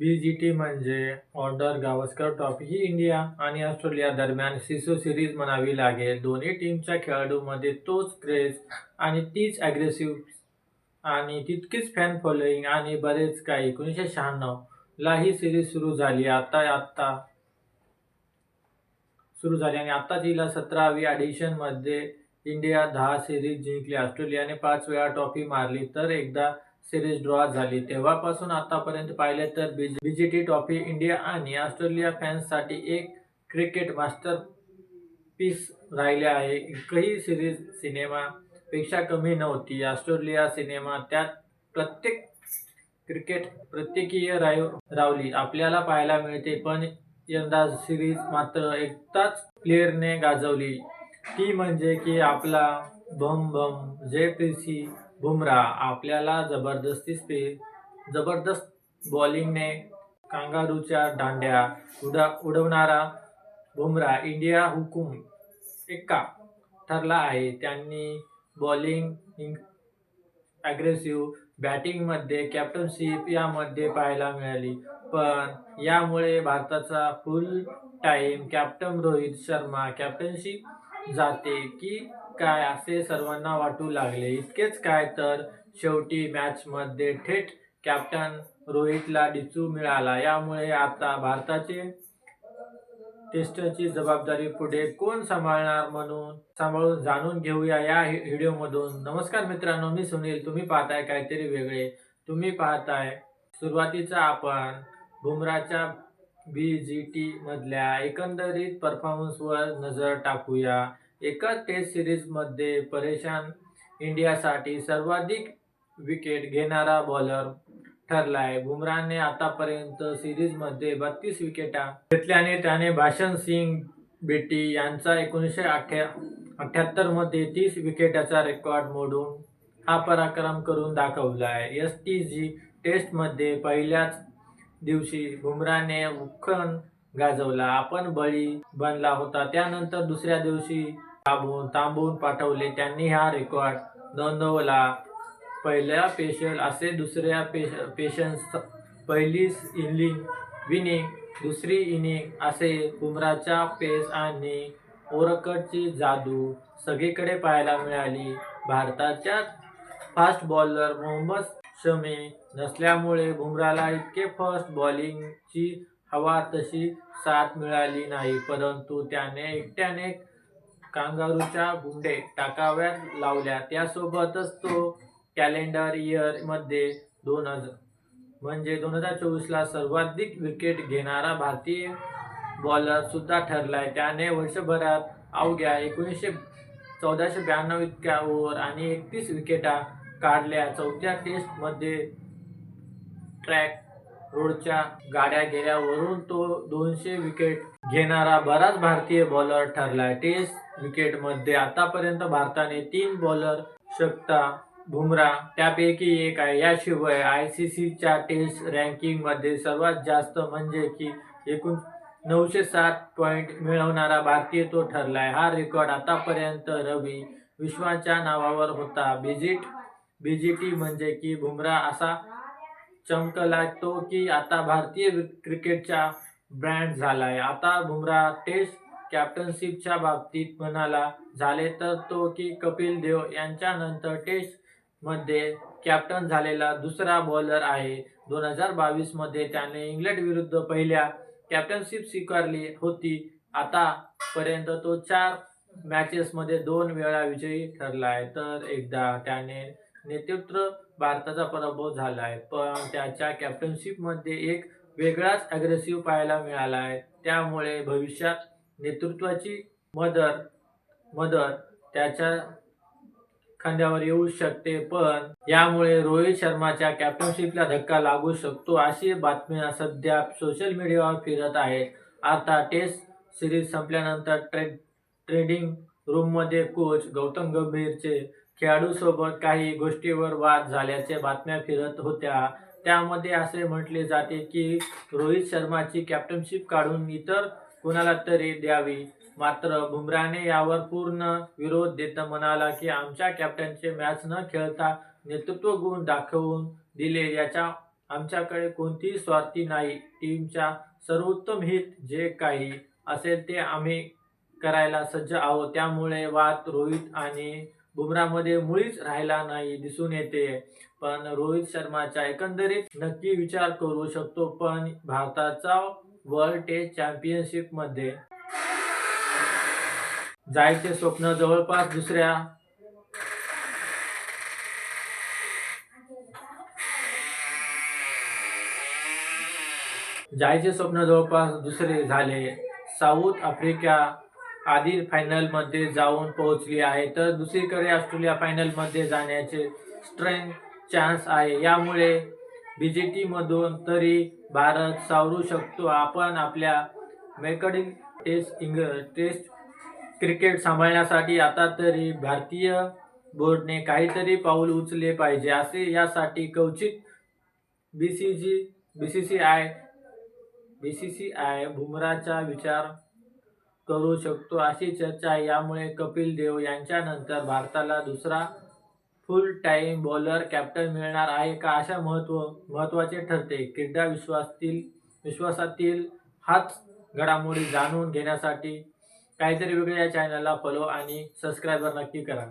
बी G T म्हणजे Border Gavaskar trophy ही India आणि ऑस्ट्रेलिया दरम्यान सिसो सिरीज म्हणावी लागेल. दोन्ही टीमच्या खेळाडूमध्ये तोच क्रेज आणि तीच ॲग्रेसिव्ह आणि तितकीच फॅन फॉलोईंग आणि बरेच काही. एकोणीसशे शहाण्णवला ही सिरीज सुरू झाली. आता आत्ता सुरू झाली आणि आत्ताच हिला सतरावी ॲडिशनमध्ये इंडिया दहा सिरीज जिंकली. ऑस्ट्रेलियाने पाच वेळा ट्रॉफी मारली. तर एकदा सिरीज ड्रॉ झाली. तेव्हापासून आतापर्यंत पाहिले तर B G T trophy India आणि ऑस्ट्रेलिया फॅन्ससाठी एक क्रिकेट मास्टर पीस राहिले आहे. एकही सिरीज सिनेमापेक्षा कमी नव्हती. ऑस्ट्रेलिया सिनेमा त्यात प्रत्येक क्रिकेट प्रत्येकीय राय रावली. आपल्याला पाहायला मिळते पण यंदा सिरीज मात्र एकटाच प्लेअरने गाजवली. ती म्हणजे की आपला बम बम जयप्रीसी बुमरा आपल्याला जबरदस्ती स्पे जबरदस्त बॉलिंगने कांगारूच्या दांड्या उडा उडवणारा बुमरा इंडिया हुकूम एक्का ठरला आहे. त्यांनी बॉलिंग ॲग्रेसिव्ह बॅटिंगमध्ये कॅप्टनशिप यामध्ये पाहायला मिळाली. पण यामुळे भारताचा full time captain Rohit Sharma captainship जाते की काय असे सर्वांना वाटू लागले. इतकेच काय तर शेवटी मॅचमध्ये थेट कॅप्टन रोहितला डिचू मिळाला. यामुळे आता भारताचे टेस्टची जबाबदारी पुढे कोण सांभाळणार म्हणून सांभाळून जाणून घेऊया या व्हिडिओमधून. नमस्कार मित्रांनो मी सुनील. तुम्ही पाहताय काहीतरी वेगळे. तुम्ही पाहताय सुरुवातीचा आपण बुमराच्या बी जी टी मधल्या एकंदरीत परफॉर्मन्सवर नजर टाकूया. एकाच टेस्ट सिरीजमध्ये परेशान इंडियासाठी सर्वाधिक विकेट घेणारा बॉलर ठरलाय. बुमराने आतापर्यंत सिरीजमध्ये बत्तीस विकेटा घेतल्याने त्याने भाषण सिंग बेटी यांचा एकोणीसशे अठ्ठ्या अठ्ठ्याहत्तरमध्ये तीस विकेटाचा रेकॉर्ड मोडून हा पराक्रम करून दाखवला आहे एस टी जी टेस्टमध्ये पहिल्याच दिवशी बुमराने उखण गाजवला. आपण बळी बनला होता. त्यानंतर दुसऱ्या दिवशी थांबून थांबून पाठवले. त्यांनी हा रेकॉर्ड नोंदवला. पहिल्या पेशल असे दुसऱ्या पेश पेशन्स पहिली इनिंग विनिंग दुसरी इनिंग असे बुमराच्या पेस आणि ओरकटची जादू सगळीकडे पाहायला मिळाली. भारताच्या फास्ट बॉलर मोहम्मद शमी नसल्यामुळे बुमराला इतके फास्ट बॉलिंगची हवा तशी साथ मिळाली नाही परंतु त्याने एकट्याने कांगारूच्या गुंडे टाकाव्यात लावल्या. त्यासोबतच तो कॅलेंडर इयरमध्ये दोन हजार म्हणजे दोन हजार चोवीसला सर्वाधिक विकेट घेणारा भारतीय बॉलर सुद्धा ठरलाय. त्याने वर्षभरात अवघ्या एकोणीसशे चौदाशे ब्याण्णव इतक्या ओव्हर आणि एकतीस विकेटा काढल्या. चौथ्या टेस्टमध्ये ट्रॅक रोडच्या गाड्या गेल्यावरून तो दोनशे विकेट घेणारा बराच भारतीय बॉलर ठरलाय. टेस्ट विकेटमध्ये आतापर्यंत भारताने तीन बॉलर शकता बुमरा त्यापैकी एक आहे. याशिवाय आय सी सीच्या टेस्ट रँकिंगमध्ये सर्वात जास्त म्हणजे की एकूण नऊशे सात पॉईंट मिळवणारा भारतीय तो ठरलाय. हा रेकॉर्ड आतापर्यंत रवी विश्वाच्या नावावर होता. बिजिट बी टी म्हणजे की बुमरा असा चमकला तो की आता भारतीय क्रिकेटचा ब्रँड झालाय. आता बुमरा टेस्ट कॅप्टनशिपच्या बाबतीत म्हणाला झाले तर तो की कपिल देव यांच्यानंतर टेस्टमध्ये कॅप्टन झालेला दुसरा बॉलर आहे. दोन हजार बावीसमध्ये त्याने इंग्लंड विरुद्ध पहिल्या कॅप्टनशिप स्वीकारली होती. आतापर्यंत तो चार मॅचेसमध्ये दोन वेळा विजयी ठरला आहे. तर एकदा त्याने नेतृत्व भारताचा पराभव झाला आहे. पण त्याच्या कॅप्टनशिपमध्ये एक वेगळाच अग्रेसिव्ह पाहायला मिळाला आहे. त्यामुळे भविष्यात नेतृत्वाची मदर मदर त्याच्या खांद्यावर येऊ शकते पण यामुळे रोहित शर्माच्या कॅप्टनशिपला धक्का लागू शकतो अशी बातम्या सध्या सोशल मीडियावर फिरत आहेत आता टेस्ट सिरीज संपल्यानंतर ट्रे ट्रेडिंग रूममध्ये कोच गौतम गंभीरचे खेळाडूसोबत काही गोष्टीवर वाद झाल्याचे बातम्या फिरत होत्या. त्यामध्ये असे म्हटले जाते की रोहित शर्माची कॅप्टनशिप काढून इतर कोणाला तरी द्यावी. मात्र बुमराने यावर पूर्ण विरोध देत म्हणाला की आमच्या कॅप्टनचे मॅच न खेळता नेतृत्व गुण दाखवून दिले याच्या आमच्याकडे कोणतीही स्वार्थी नाही. टीमच्या सर्वोत्तम हित जे काही असेल ते आम्ही करायला सज्ज आहोत. त्यामुळे वाद रोहित आणि बुमरामध्ये मुळीच राहिला नाही दिसून येते. पण रोहित शर्माचा एकंदरीत नक्की विचार करू शकतो पण भारताचा वर्ल्ड टेस्ट चॅम्पियनशिपमध्ये जायचे स्वप्न जवळपास दुसऱ्या जायचे स्वप्न जवळपास दुसरे झाले. साऊथ आफ्रिका आधी फायनलमध्ये जाऊन पोहोचली आहे. तर दुसरीकडे ऑस्ट्रेलिया फायनलमध्ये जाण्याचे स्ट्रेंग चान्स आहे. यामुळे बी तरी भारत सावरू शकतो. आपण आपल्या मेकडील टेस्ट इंग टेस्ट क्रिकेट सांभाळण्यासाठी आता तरी भारतीय बोर्डने काहीतरी पाऊल उचले पाहिजे. असे यासाठी कवचित B C G B C C I B C C I बुमराचा विचार करू शकतो. अशी चर्चा आहे. यामुळे कपिल देव यांच्यानंतर भारताला दुसरा फुल टाईम बॉलर कॅप्टन मिळणार आहे का अशा महत्त्व महत्त्वाचे ठरते. क्रीडा विश्वासातील विश्वासातील हाच घडामोडी जाणून घेण्यासाठी काहीतरी वेगळ्या या चॅनलला फॉलो आणि सबस्क्राईबर नक्की करा.